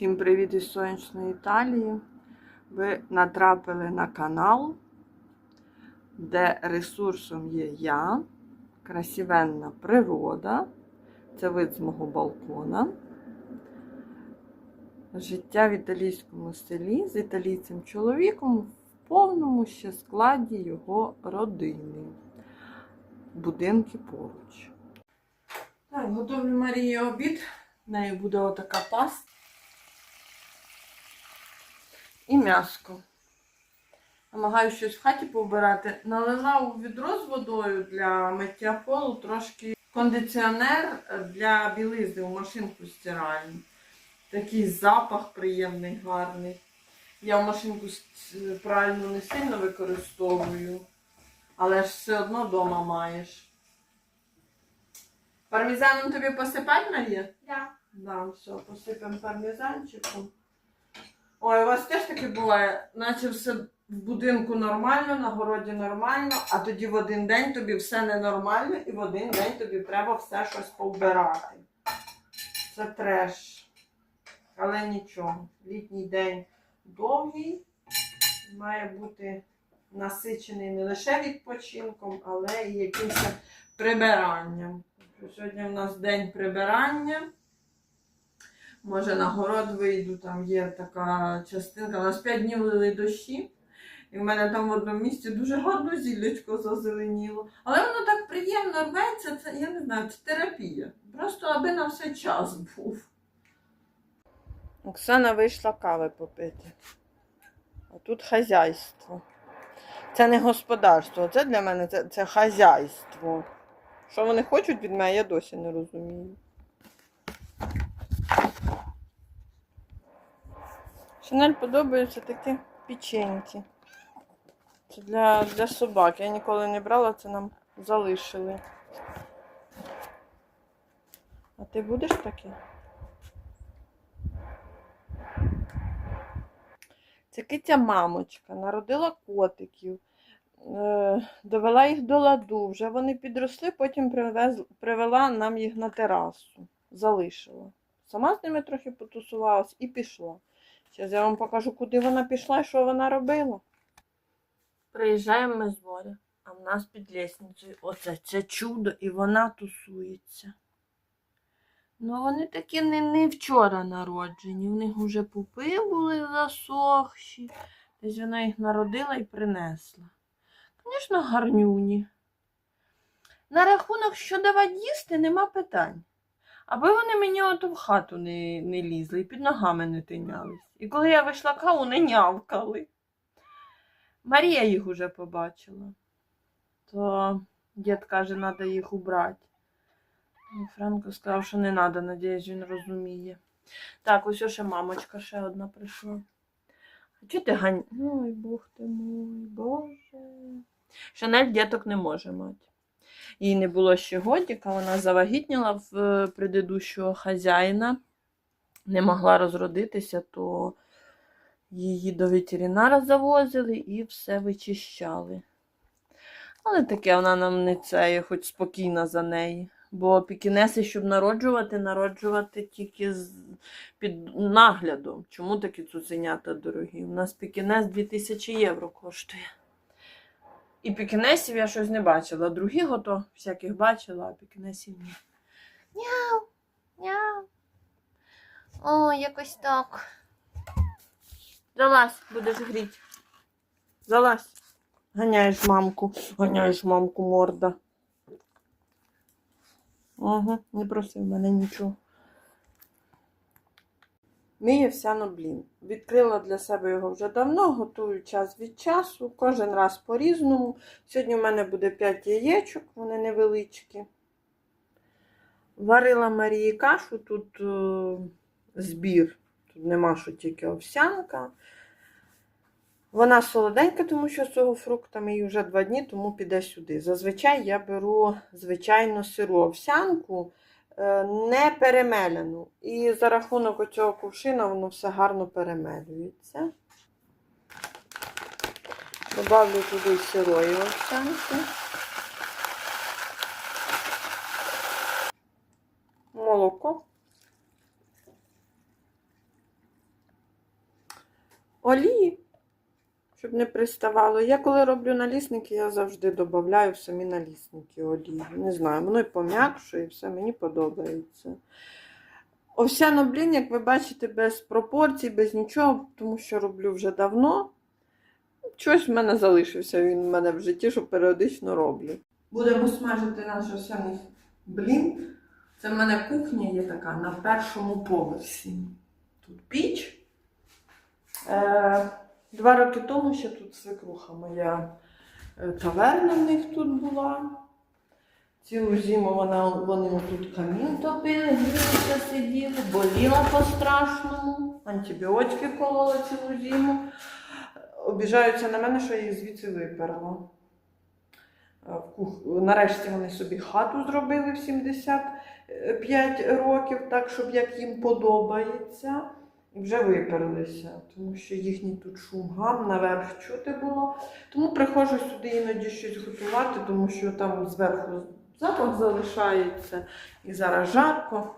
Всім привіт із сонячної Італії. Ви натрапили на канал, де ресурсом є я, красивенна природа. Це вид з мого балкона. Життя в італійському селі з італійцем чоловіком в повному ще складі його родини. Будинки поруч. Так, готовлю Марії обід. В неї буде отака паста. І м'яско. Намагаюся щось в хаті повбирати. Налила у відро з водою для миття полу трошки кондиціонер для білизни у машинку стиральну. Такий запах приємний, гарний. Я в машинку пральну не сильно використовую, але ж все одно вдома маєш. Пармезаном тобі посипати, Марія? Да. Да, все, посипемо пармезанчиком. Ой, у вас теж таке буває, наче все в будинку нормально, на городі нормально, а тоді в один день тобі все ненормально, і в один день тобі треба все щось повбирати. Це треш. Але нічого. Літній день довгий, має бути насичений не лише відпочинком, але і якимось прибиранням. Сьогодні у нас день прибирання. Може, на город вийду, там є така частинка. У нас 5 днів лили дощі. І в мене там в одному місці дуже гарно зіллячко зазеленіло. Але воно так приємно рветься, це, я не знаю, це терапія. Просто аби на все час був. Оксана вийшла кави попити. А тут хазяйство. Це не господарство, це для мене це, це хазяйство. Що вони хочуть від мене, я досі не розумію. Шанель подобаються такі печеньки. Це для, для собак. Я ніколи не брала, це нам залишили. А ти будеш таке? Це киця мамочка, народила котиків, е, довела їх до ладу. Вже вони підросли, потім привез, привела нам їх на терасу. Залишила. Сама з ними трохи потусувалась і пішла. Зараз я вам покажу, куди вона пішла і що вона робила. Приїжджаємо ми з моря, а в нас під лісницею оце це чудо, і вона тусується. Ну, вони такі не, не вчора народжені, в них вже пупи були засохші. Десь вона їх народила і принесла. Звісно, гарнюні. На рахунок, що давати їсти, нема питань. Аби вони мені ото в хату не, не лізли і під ногами не тинялись. І коли я вийшла каву, не нявкали. Марія їх уже побачила. То дід каже, треба їх убрати. Ну, Франко сказав, що не треба, надіюсь, він розуміє. Так, ось ще мамочка ще одна прийшла. А чого ти гань? Ой, Бог ти мой, Боже. Шанель діток не може мати. Їй не було ще годіка, вона завагітніла в е, предыдущого хазяїна, не могла розродитися, то її до ветеринара завозили і все вичищали. Але таке вона нам не це, хоч спокійна за неї. Бо пікінеси, щоб народжувати, народжувати тільки з, під наглядом. Чому такі цуценята дорогі? У нас пікінес 2000 євро коштує. І пікінесів я щось не бачила. Другі гото всяких бачила, а пікінесів ні. Няу, няу. О, якось так. Залазь, будеш гріти. Залазь. Ганяєш мамку, ганяєш мамку морда. Ага, не просив мене нічого. Мій овсяно блін. Відкрила для себе його вже давно, готую час від часу, кожен раз по-різному. Сьогодні в мене буде 5 яєчок, вони невеличкі. Варила Марії кашу, тут е, збір, тут нема що тільки овсянка. Вона солоденька, тому що з цього фруктами їй вже два дні, тому піде сюди. Зазвичай я беру звичайно сиру овсянку, не перемелену. І за рахунок оцього кувшина воно все гарно перемелюється. Добавлю туди сирої овсянки. Молоко. олії, щоб не приставало. Я коли роблю налісники, я завжди додаю самі налісники олії. Не знаю, воно і пом'якшує, і все мені подобається. Овсяно блін, як ви бачите, без пропорцій, без нічого, тому що роблю вже давно. Чогось в мене залишився він в мене в житті, що періодично роблю. Будемо смажити наш овсяний блін. Це в мене кухня є така на першому поверсі. Тут піч. Е, два роки тому ще тут свекруха моя е, таверна в них тут була. Цілу зиму вона, вони тут камін топили, грілися сиділи, боліла по-страшному, антибіотики колола цілу зиму. Обіжаються на мене, що я їх звідси виперла. Е, Нарешті вони собі хату зробили в 75 років, так, щоб як їм подобається. Вже виперлися, тому що їхній тут шум гам наверх чути було. Тому приходжу сюди іноді щось готувати, тому що там зверху запах залишається і зараз жарко.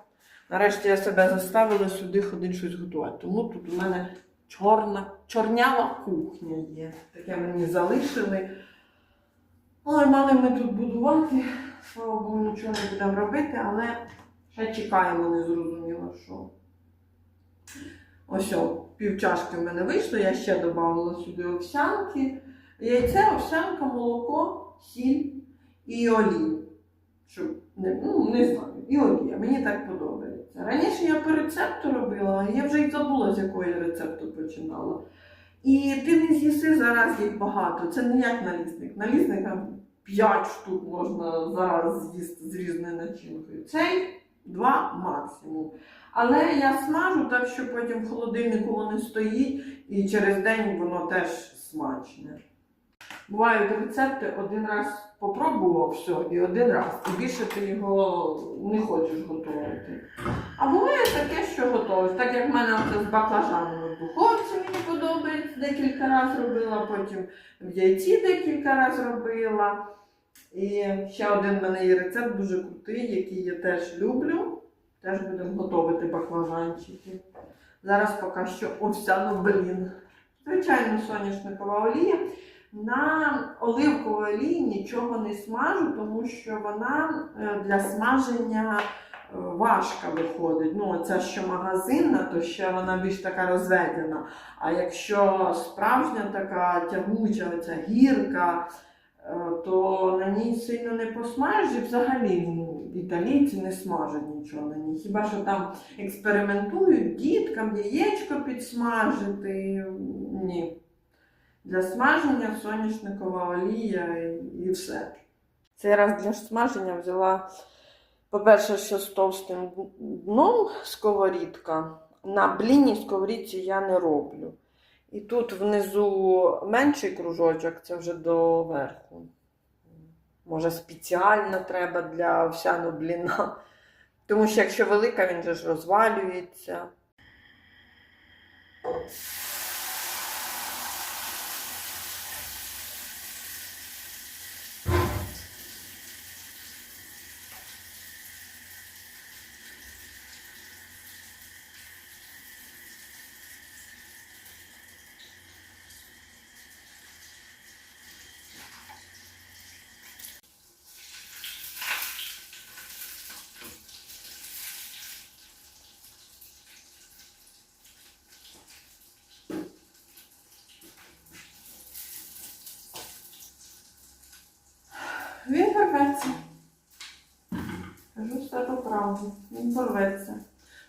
Нарешті я себе заставила сюди ходити щось готувати. Тому тут у мене чорна, чорнява кухня є. Таке мені залишили. Ой, мали ми тут будувати. Слава Богу, нічого не будемо робити, але ще чекаємо, не зрозуміло, що. Ось о, півчашки в мене вийшло, я ще додавала сюди овсянки. Яйце, овсянка, молоко, сіль і олію. Щоб не, ну, не знаю, і олія. Мені так подобається. Раніше я по рецепту робила, я вже й забула, з якої рецепту починала. І ти не з'їси зараз їх багато. Це не як налісник. Налісник 5 штук можна зараз з'їсти з різною начинкою. Цей два максимум. Але я смажу так, що потім в холодильнику воно стоїть, і через день воно теж смачне. Бувають рецепти, один раз попробував все і один раз, і більше ти його не хочеш готувати. А буває таке, що готовиш. Так як в мене оце з баклажанами в духовці мені подобається, декілька разів робила, потім в яйці декілька разів робила. І ще один в мене є рецепт дуже крутий, який я теж люблю. Теж будемо готувати баклажанчики. Зараз поки що овсяно блін. Звичайно, соняшникова олія. На оливковій олії нічого не смажу, тому що вона е, для смаження е, важка виходить. Ну, це що магазинна, то ще вона більш така розведена. А якщо справжня така тягуча, оця гірка, то на ній сильно не посмажиш. І взагалі італійці не смажать нічого на ній. Хіба що там експериментують діткам яєчко підсмажити. Ні. Для смаження соняшникова олія і все. Цей раз для смаження взяла, по-перше, що з товстим дном сковорідка. На блінній сковорідці я не роблю. І тут внизу менший кружочок, це вже до верху. Може, спеціально треба для овсяну бліна. Тому що якщо велика, він же ж розвалюється. Він порветься. Кажу стару правду. Він порветься.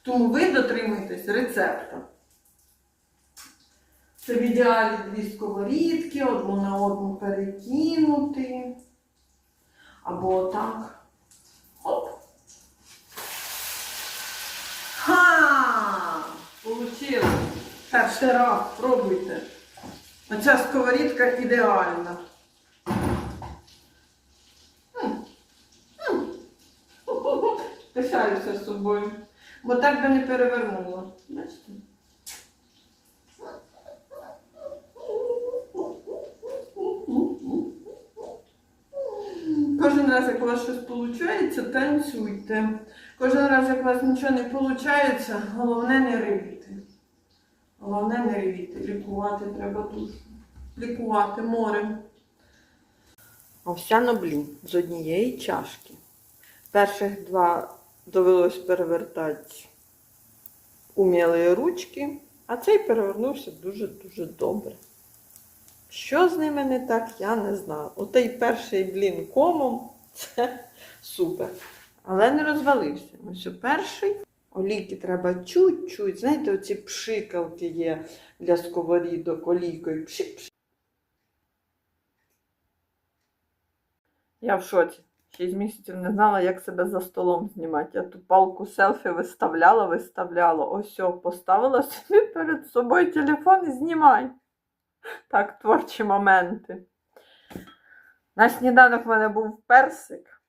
Тому ви дотримуйтесь рецепту. Це в ідеалі дві сковорідки, одну на одну перекинути. Або отак. Хоп. Ха! Получилось. Перший раз, пробуйте. Оця сковорідка ідеальна. Пишаюся з собою. Бо так би не перевернула. Бачите? Кожен раз, як у вас щось виходить, танцюйте. Кожен раз, як у вас нічого не виходить, головне не рибти. Головне не ревіти, лікувати треба дуже. Лікувати морем. Овсяно блін з однієї чашки. Перших два довелось перевертати умілі ручки, а цей перевернувся дуже-дуже добре. Що з ними не так, я не знаю. Отей перший блін комом це супер. Але не розвалився. Ось перший. Олійки треба чуть-чуть. Знаєте, оці пшикалки є для сковорідок олійкою. Пшик-пшик. Я в шоці. Шість місяців не знала, як себе за столом знімати. Я ту палку селфі виставляла, виставляла. Ось поставила собі перед собою телефон і знімай. Так, творчі моменти. На сніданок в мене був персик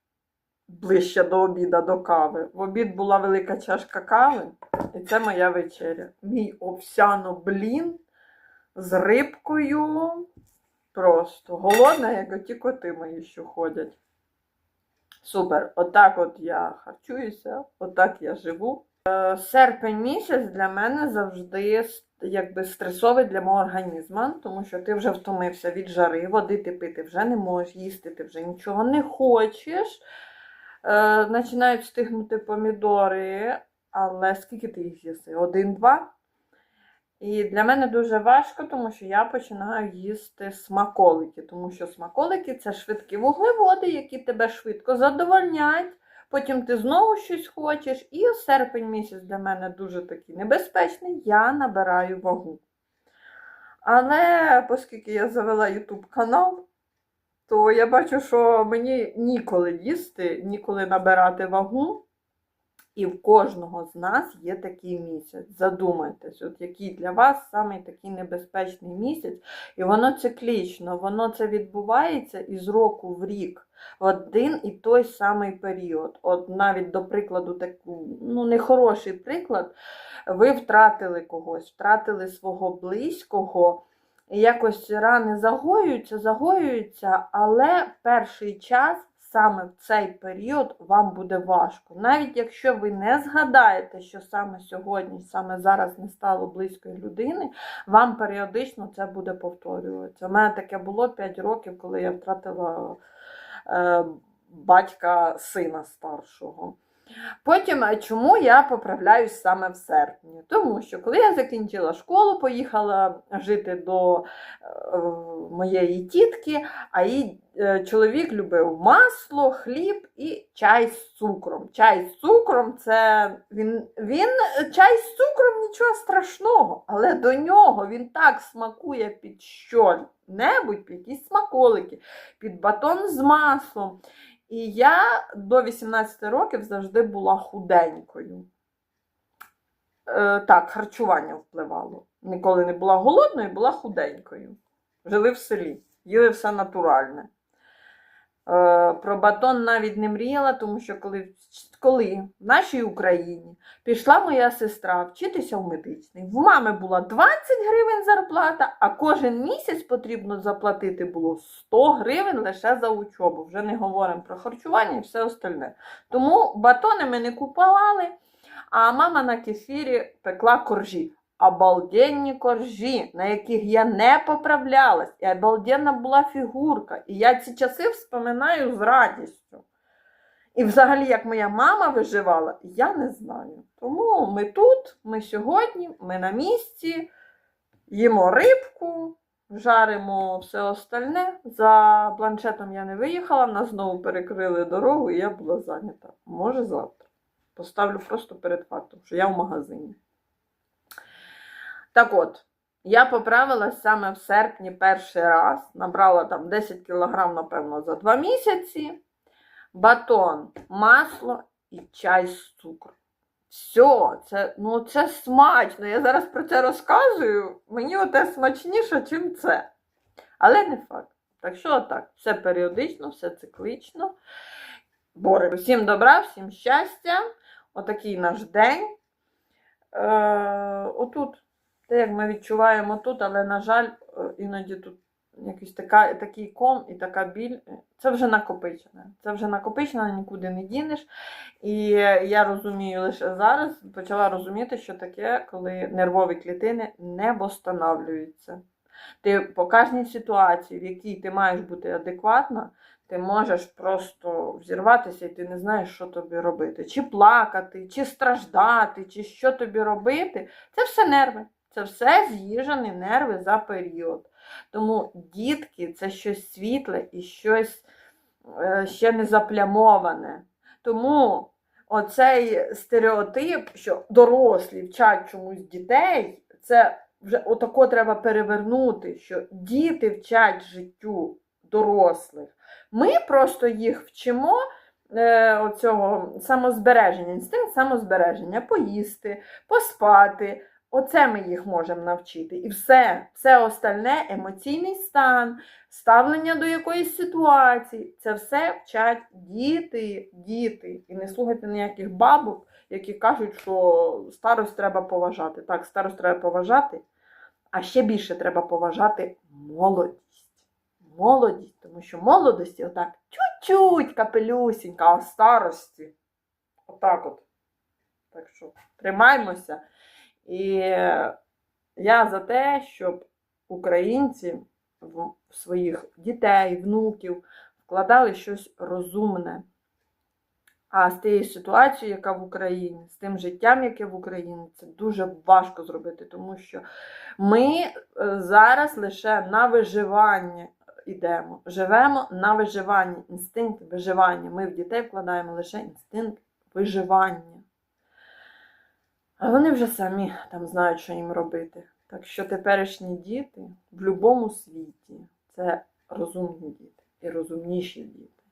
ближче до обіда, до кави. В обід була велика чашка кави, і це моя вечеря. Мій овсяно блін з рибкою. Просто голодна, як оті коти мої, що ходять. Супер. Отак от я харчуюся, отак я живу. Е, Серпень місяць для мене завжди якби стресовий для мого організму, тому що ти вже втомився від жари, води ти пити вже не можеш, їсти ти вже нічого не хочеш. Е, починають стигнути помідори, але скільки ти їх з'їси? Один-два. І для мене дуже важко, тому що я починаю їсти смаколики, тому що смаколики це швидкі вуглеводи, які тебе швидко задовольняють. Потім ти знову щось хочеш. І серпень місяць для мене дуже такий небезпечний, я набираю вагу. Але оскільки я завела YouTube канал, то я бачу, що мені ніколи їсти, ніколи набирати вагу. І в кожного з нас є такий місяць. Задумайтесь, от який для вас самий такий небезпечний місяць. І воно циклічно, воно це відбувається із року в рік. В один і той самий період. От навіть до прикладу, таку, ну, нехороший приклад, ви втратили когось, втратили свого близького. Якось рани загоюються, загоюються, але перший час саме в цей період вам буде важко. Навіть якщо ви не згадаєте, що саме сьогодні, саме зараз не стало близької людини, вам періодично це буде повторюватися. У мене таке було 5 років, коли я втратила е, батька сина старшого. Потім, чому я поправляюсь саме в серпні? Тому що коли я закінчила школу, поїхала жити до е, моєї тітки, а її е, чоловік любив масло, хліб і чай з цукром. Чай з цукром це він, він чай з цукром нічого страшного, але до нього він так смакує під що-небудь, під якісь смаколики, під батон з маслом. І я до 18 років завжди була худенькою. Е, так, харчування впливало. Ніколи не була голодною, була худенькою. Жили в селі, їли все натуральне. Е, про батон навіть не мріяла, тому що коли, коли в нашій Україні пішла моя сестра вчитися в медичний, в мами була 20 гривень зарплата, а кожен місяць потрібно заплатити було 100 гривень лише за учобу. Вже не говоримо про харчування і все остальне. Тому батони ми не купували, а мама на кефірі пекла коржі. Обалденні коржі, на яких я не поправлялась, і обалденна була фігурка. І я ці часи вспоминаю з радістю. І взагалі, як моя мама виживала, я не знаю. Тому ми тут, ми сьогодні, ми на місці, їмо рибку, жаримо все остальне. За планшетом я не виїхала, нас знову перекрили дорогу, і я була зайнята. Може завтра. Поставлю просто перед фактом, що я в магазині. Так от, я поправилась саме в серпні перший раз, набрала там 10 кг, напевно, за 2 місяці. Батон, масло і чай з цукром. Все, це, ну, це смачно. Я зараз про це розказую. Мені оте смачніше, чим це. Але не факт. Так що отак, все періодично, все циклічно. Боремося. Всім добра, всім щастя. Отакий наш день. Е, отут. Те, як ми відчуваємо тут, але, на жаль, е, іноді тут якийсь така, такий ком і така біль, е, це вже накопичене. Це вже накопичене, нікуди не дінеш. І я розумію лише зараз, почала розуміти, що таке, коли нервові клітини не восстанавлюються. Ти по кожній ситуації, в якій ти маєш бути адекватна, ти можеш просто взірватися і ти не знаєш, що тобі робити. Чи плакати, чи страждати, чи що тобі робити. Це все нерви. Це все з'їжджені нерви за період. Тому дітки це щось світле і щось е, ще не заплямоване. Тому оцей стереотип, що дорослі вчать чомусь дітей, це вже отако треба перевернути, що діти вчать життю дорослих. Ми просто їх вчимо е, оцього самозбереження, інстинкт самозбереження, поїсти, поспати. Оце ми їх можемо навчити. І все, все остальне емоційний стан, ставлення до якоїсь ситуації. Це все вчать діти, діти. І не слухайте ніяких бабок, які кажуть, що старость треба поважати. Так, старость треба поважати, а ще більше треба поважати молодість. Молодість, тому що молодості отак чуть-чуть капелюсінька, а старості. Отак от. Так що тримаймося. І я за те, щоб українці в своїх дітей, внуків вкладали щось розумне. А з тією ситуацією, яка в Україні, з тим життям, яке в Україні, це дуже важко зробити, тому що ми е, зараз лише на виживання йдемо. Живемо на виживанні, інстинкт виживання. Ми в дітей вкладаємо лише інстинкт виживання. Вони вже самі там знають, що їм робити. Так що теперішні діти в будь-якому світі це розумні діти і розумніші діти.